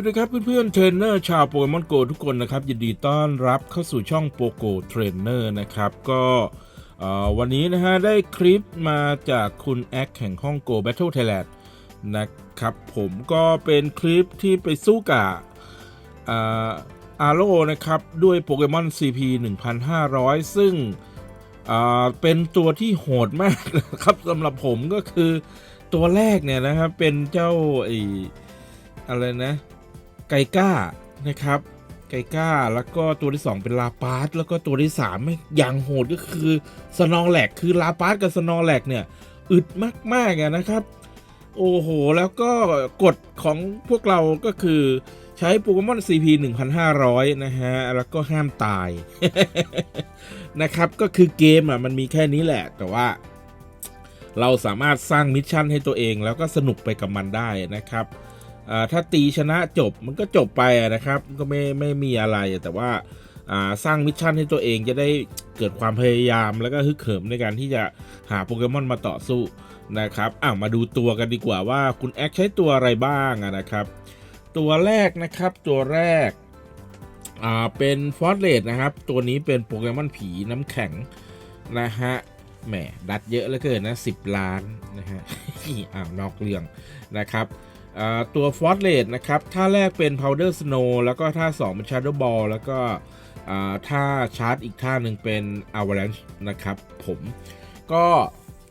วัสดีครับเพื่อนๆเทรนเนอร์ชาวโปเกมอนโกทุกคนนะครับ ยินดีต้อนรับเข้าสู่ช่องโปโกเทรนเนอร์นะครับ ก็วันนี้นะฮะได้คลิปมาจากคุณแอคแห่งห้องโก Battle Thailand นะครับ ผมก็เป็นคลิปที่ไปสู้กับอาโลนะครับ ด้วยโปเกมอน CP 1500 ซึ่งอ่าเป็นตัวที่โหดมากนะครับสำหรับผมก็คือตัวแรกเนี่ยนะครับเป็นเจ้าไออะไรนะ ไกก้านะครับไกก้าแล้วก็ตัวที่ 2 เป็นลาปาสแล้วก็ตัวที่3ไม่อย่างโหดก็คือสนองแหลกคือลาปาสกับสนองแหลกเนี่ยอึดมากๆอะนะครับ โอ้โห แล้วก็กฎของพวกเราก็คือใช้โปเกมอน CP 1500 นะฮะ แล้วก็ห้ามตาย นะครับ ก็คือเกมอะมันมีแค่นี้แหละ แต่ว่า เราสามารถสร้างมิชชั่นให้ตัวเองแล้วก็สนุกไปกับมันได้นะครับ ถ้าตีชนะจบมันก็จบไปนะครับ ก็ไม่ไม่มีอะไรแต่ว่าอ่าสร้างมิชชั่นให้ตัวเองจะได้เกิดความพยายามแล้วก็ฮึกเหิมในการที่จะหาโปเกมอนมาต่อสู้นะครับอ่ามาดูตัวกันดีกว่าว่าคุณแอคใช้ตัวอะไรบ้างนะครับ ตัวแรกนะครับตัวแรกอ่าเป็นฟอสเลดนะครับ ตัวนี้เป็นโปเกมอนผีน้ำแข็งนะฮะแหมดัดเยอะเหลือเกินนะ 10 ล้านนะฮะอ้าวนอกเรื่องนะครับ ตัวฟอสเลดนะครับท่าแรกเป็น Powder Snow แล้วก็ท่า 2 เป็น Shadow Ball แล้วก็ท่าชาร์จอีกท่าหนึ่งเป็น Avalanche นะครับผมก็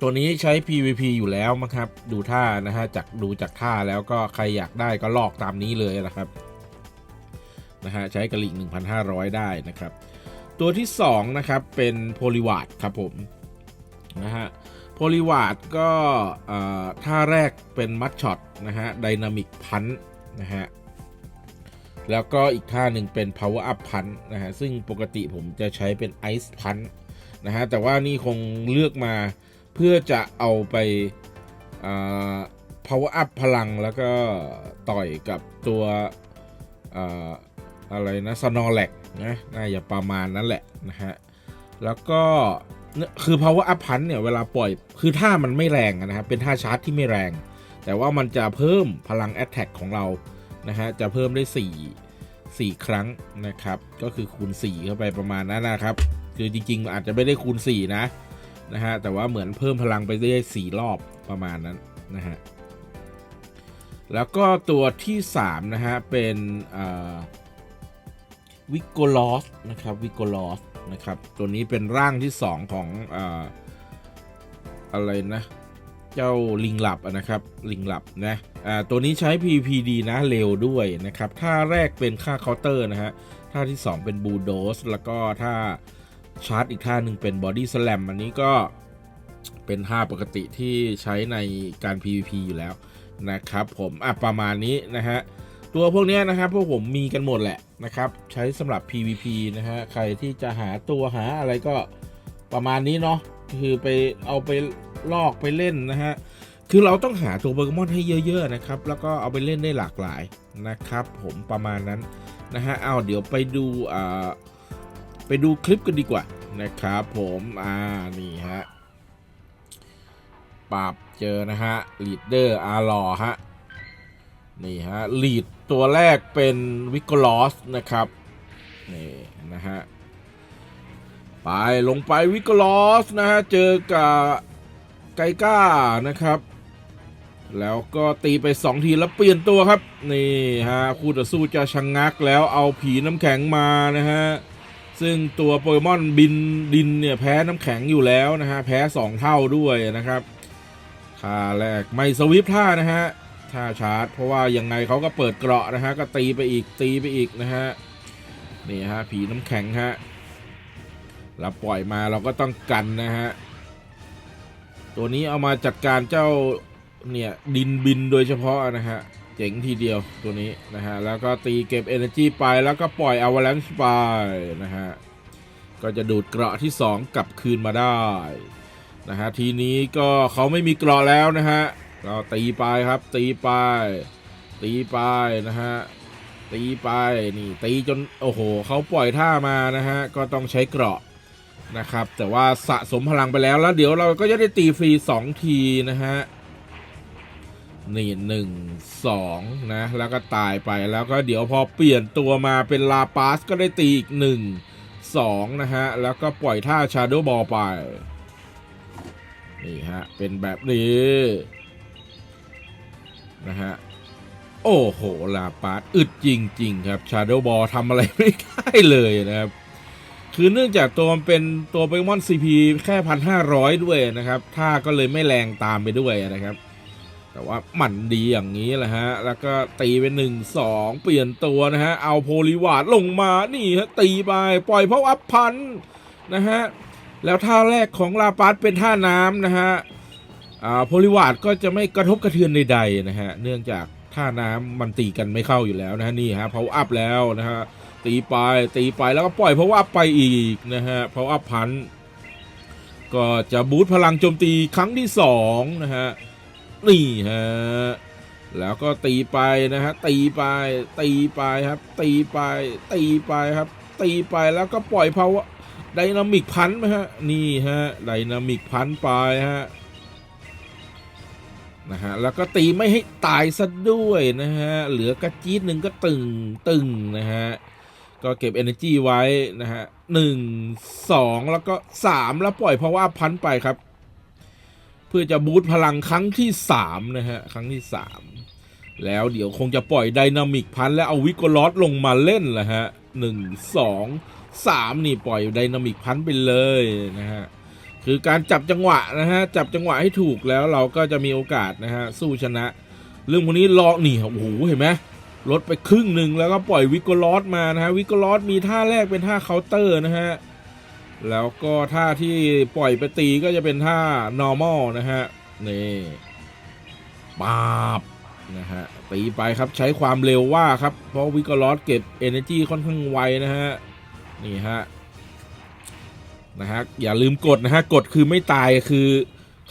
ตัวนี้ใช้ PVP อยู่แล้วมั้งครับดูท่านะฮะจากดูจากท่าแล้วก็ใครอยากได้ก็ลอกตามนี้เลยนะครับนะฮะใช้กระลิก1,500 ได้นะครับ ตัวที่ 2 นะครับ เป็นโพลิวาดครับผมนะฮะ โพลิวาดก็ท่าแรกเป็นมัดช็อตนะฮะไดนามิกพันนะฮะ แล้วก็อีกท่าหนึ่งเป็น power up พันนะฮะ ซึ่งปกติผมจะใช้เป็น ice พันนะฮะ แต่ว่านี่คงเลือกมาเพื่อจะเอาไปเอ่อ power up พลังแล้วก็ต่อยกับตัวเอ่อะไรนะสนอแลกนะน่าจะประมาณนั้นแหละนะฮะ แล้วก็คือ power up punch เนี่ยเวลาปล่อยคือท่ามันไม่แรงนะครับ เป็นท่าชาร์จที่ไม่แรง แต่ว่ามันจะเพิ่มพลัง attack ของเรานะฮะจะเพิ่มได้ 4 4 ครั้งนะครับ ก็คือคูณ 4 เข้าไปประมาณนั้นนะครับ คือจริงๆ อาจจะไม่ได้คูณ 4 นะนะฮะแต่ว่าเหมือนเพิ่มพลังไปได้4รอบประมาณนั้นนะฮะแล้วก็ตัวที่3นะฮะเป็นวิกโกลอสนะครับวิกโกลอส นะครับ ตัวนี้เป็นร่างที่ 2 ของออะไรนะ เจ้าลิงหลับนะครับ ลิงหลับนะตัวนี้ใช้ PPD นะเร็วด้วยนะครับท่าแรกเป็นค่าเคาน์เตอร์นะฮะท่าที่ 2 เป็นบูโดสแล้วก็ท่าชาร์จอีกท่าหนึ่งเป็นบอดี้สแลมอันนี้ก็เป็นท่าปกติที่ใช้ในการ PVP อยู่แล้วนะครับผมอะประมาณนี้นะฮะ ตัวพวกนี้นะครับพวกผมมีกันหมดแหละนะครับ ใช้สำหรับ PVP นะฮะใครที่จะหาตัวหาอะไรก็ประมาณนี้เนาะคือไปเอาไปลอกไปเล่นนะฮะคือเราต้องหาตัวโปเกมอนให้เยอะ ๆ นะครับ แล้วก็เอาไปเล่นได้หลากหลายนะครับ ผมประมาณนั้นนะฮะเอาเดี๋ยวไปดูอ่าไปดูคลิปกันดีกว่านะครับ ผมอ่านี่ฮะปราบเจอนะฮะลีดเดอร์อาร์ลอฮะ นี่ฮะลีดตัวแรกเป็นวิกลอสนะครับนี่นะฮะไปลงไปวิกลอสนะฮะเจอกับไกก้านะครับ แล้วก็ตีไป 2 ทีแล้วเปลี่ยนตัวครับ นี่ฮะคู่ต่อสู้จะชะงงักแล้วเอาผีน้ำแข็งมานะฮะซึ่งตัวโปเกมอนบินดินเนี่ยแพ้น้ำแข็งอยู่แล้วนะฮะแพ้ 2 เท่าด้วยนะครับท่าแรกไม่สวิปท่านะฮะ ท่าชาร์จ เพราะว่ายังไงเขาก็เปิดเกราะนะฮะก็ตีไปอีกตีไปอีกนะฮะนี่ฮะผีน้ำแข็งฮะเราปล่อยมาเราก็ต้องกันนะฮะตัวนี้เอามาจัดการเจ้าเนี่ยดินบินโดยเฉพาะนะฮะเจ๋งทีเดียวตัวนี้นะฮะแล้วก็ตีเก็บ Energy ไปแล้วก็ปล่อย Avalanche ไปนะฮะก็จะดูดเกราะที่ 2 กลับคืนมาได้นะฮะทีนี้ก็เขาไม่มีเกราะแล้วนะฮะ ก็ตีไปครับ ตีไป ตีไปนะฮะตีไปนี่ตีจนโอ้โหเขาปล่อยท่ามานะฮะก็ต้องใช้เกราะนะครับ แต่ว่าสะสมพลังไปแล้วแล้วเดี๋ยวเราก็จะได้ตีฟรี 2 ทีนะฮะนี่หนึ่งสองนะแล้วก็ตายไปแล้วก็เดี๋ยวพอเปลี่ยนตัวมาเป็นลาปาสก็ได้ตีอีกหนึ่งสองนะฮะแล้วก็ปล่อยท่าชาโดบอลไปนี่ฮะเป็นแบบนี้ นะฮะ โอ้โห ลาปาสอึดจริง ๆ ครับชาโดบอลทำอะไรไม่ได้เลยนะครับ คือเนื่องจากตัวมันเป็นตัวโปเกมอนซีพีแค่พันห้าร้อยด้วยนะครับท่าก็เลยไม่แรงตามไปด้วยนะครับ แต่ว่าหมั่นดีอย่างนี้แหละฮะ แล้วก็ตีเป็นหนึ่งสองเปลี่ยนตัวนะฮะ เอาโพลิวาดลงมานี่ฮะตีไปปล่อยเพราะอัพพันนะฮะแล้วท่าแรกของลาปัสเป็นท่าน้ำนะฮะ โพลิวาดก็จะไม่กระทบกระเทือนใดๆนะฮะเนื่องจากท่าน้ำมันตีกันไม่เข้าอยู่แล้วนะฮะนี่ฮะเพาอัพแล้วนะฮะตีไปตีไปแล้วก็ปล่อยเพราะว่าไปอีกนะฮะเพาะว่าพันก็จะบูทพลังโจมตีครั้งที่สองนะฮะนี่ฮะแล้วก็ตีไปนะฮะตีไปตีไปครับ ตีไปตีไปครับ ตีไปแล้วก็ปล่อยเพราะไดนามิกพันไหมฮะนี่ฮะไดนามิกพันไปฮะ นะฮะแล้วก็ตีไม่ให้ตายซะด้วยนะฮะเหลือกระจี๊ดหนึ่งก็ตึงตึงนะฮะก็เก็บ energy ไว้นะฮะหนึ่งสองแล้วก็สามแล้วปล่อยเพราะว่าพันไปครับ เพื่อจะบูตพลังครั้งที่สามนะฮะครั้งที่สามแล้วเดี๋ยวคงจะปล่อยไดนามิกพันแล้วเอาวิกลอสลงมาเล่นแหละฮะหนึ่งสองสามนี่ปล่อยไดนามิกพันไปเลยนะฮะ คือการจับจังหวะนะฮะจับจังหวะให้ถูกแล้วเราก็จะมีโอกาสนะฮะสู้ชนะ เรื่องพวกนี้ลองนี่โอ้โหเห็นไหมลดไปครึ่งหนึ่งแล้วก็ปล่อยวิกโกลอสมานะฮะวิกโกลอสมีท่าแรกเป็นท่าเคาน์เตอร์นะฮะแล้วก็ท่าที่ปล่อยไปตีก็จะเป็นท่า normal นะฮะนี่ปาบนะฮะตีไปครับใช้ความเร็วว่าครับ เพราะวิกโกลอสเก็บ energy ค่อนข้างไวนะฮะนี่ฮะ นะฮะอย่าลืมกดนะฮะกดคือไม่ตายคือ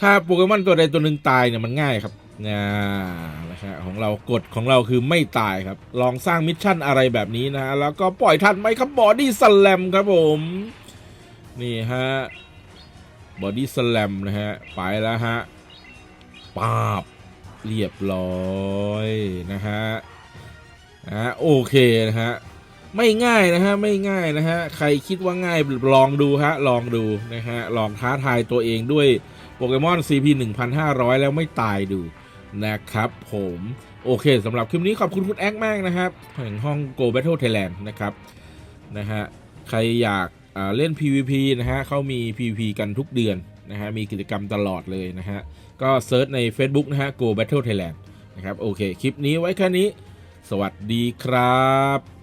ถ้าโปเกมอนตัวใดตัวหนึ่งตายเนี่ยมันง่ายครับนะนะฮะของเรากฎของเราคือไม่ตายครับ ลองสร้างมิชชั่นอะไรแบบนี้นะฮะแล้วก็ปล่อยทันไหมครับบอดี้สแลมครับผมนี่ฮะบอดี้สแลมนะฮะไปแล้วฮะปาบเรียบร้อยนะฮะอะโอเคนะฮะ ไม่ง่ายนะฮะไม่ง่ายนะฮะใครคิดว่าง่ายลองดูฮะลองดูนะฮะลองท้าทายตัวเองด้วยโปเกมอน CP 1500 แล้วไม่ตายดูนะครับผมโอเคสำหรับคลิปนี้ขอบคุณคุณแอ๊กมากนะครับแห่งห้อง Go Battle Thailand นะครับนะฮะใครอยากอ่าเล่น PVP นะฮะเขามี PVP กันทุกเดือนนะฮะมีกิจกรรมตลอดเลยนะฮะก็เซิร์ชใน Facebook นะฮะ Go Battle Thailand นะครับโอเค คลิปนี้ไว้แค่นี้ สวัสดีครับ